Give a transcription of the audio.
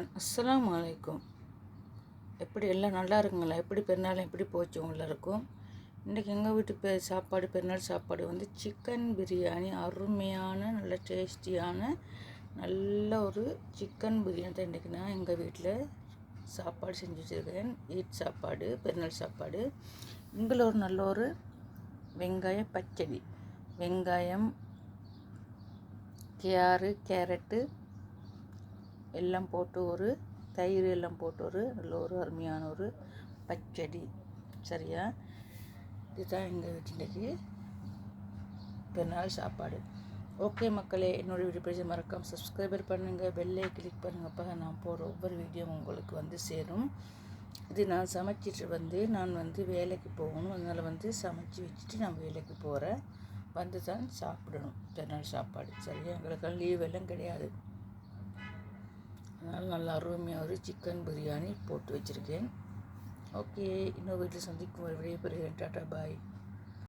அஸ்லாம் அலைக்கும். எப்படி எல்லாம் நல்லா இருக்குங்களா? எப்படி பெருநாள் எப்படி போச்சு உங்களை இருக்கும் இன்றைக்கி எங்கள் வீட்டு பெ சாப்பாடு பெருநாள் சாப்பாடு வந்து சிக்கன் பிரியாணி. அருமையான நல்ல டேஸ்டியான நல்ல ஒரு சிக்கன் பிரியாணி தான் இன்றைக்கி நான் எங்கள் வீட்டில் சாப்பாடு செஞ்சு வச்சுருக்கேன். ஈட் சாப்பாடு பெருநாள் சாப்பாடு. இதில் ஒரு நல்ல ஒரு வெங்காய பச்சடி. வெங்காயம் கேரு கேரட்டு எல்லாம் போட்டு ஒரு தயிர் எல்லாம் போட்டு ஒரு நல்ல ஒரு அருமையான ஒரு பச்சடி. சரியா? இதுதான் எங்கள் வீட்டிலேக்கு பெருநாள் சாப்பாடு. ஓகே மக்களே என்னோடய வீடியோ பேஜை மறக்காமல் சப்ஸ்கிரைபர் பண்ணுங்கள் பெல்லை கிளிக் பண்ணுங்கப்பா. நான் போகிற ஒவ்வொரு வீடியோ உங்களுக்கு வந்து சேரும். இது நான் சமைச்சிட்டு வந்து நான் வந்து வேலைக்கு போகணும். அதனால் வந்து சமைச்சு வச்சுட்டு நான் வேலைக்கு போகிறேன் வந்து தான் சாப்பிடணும் பெருநாள் சாப்பாடு. சரியா? எங்களுக்கு லீவ் எல்லாம் கிடையாது. அதனால் நல்லா அருமையாக ஒரு சிக்கன் பிரியாணி போட்டு வச்சுருக்கேன். ஓகே இன்னொரு வீட்டில் சந்திக்கும் ஒரு விடைபெறுகிறேன். டாட்டா பாய்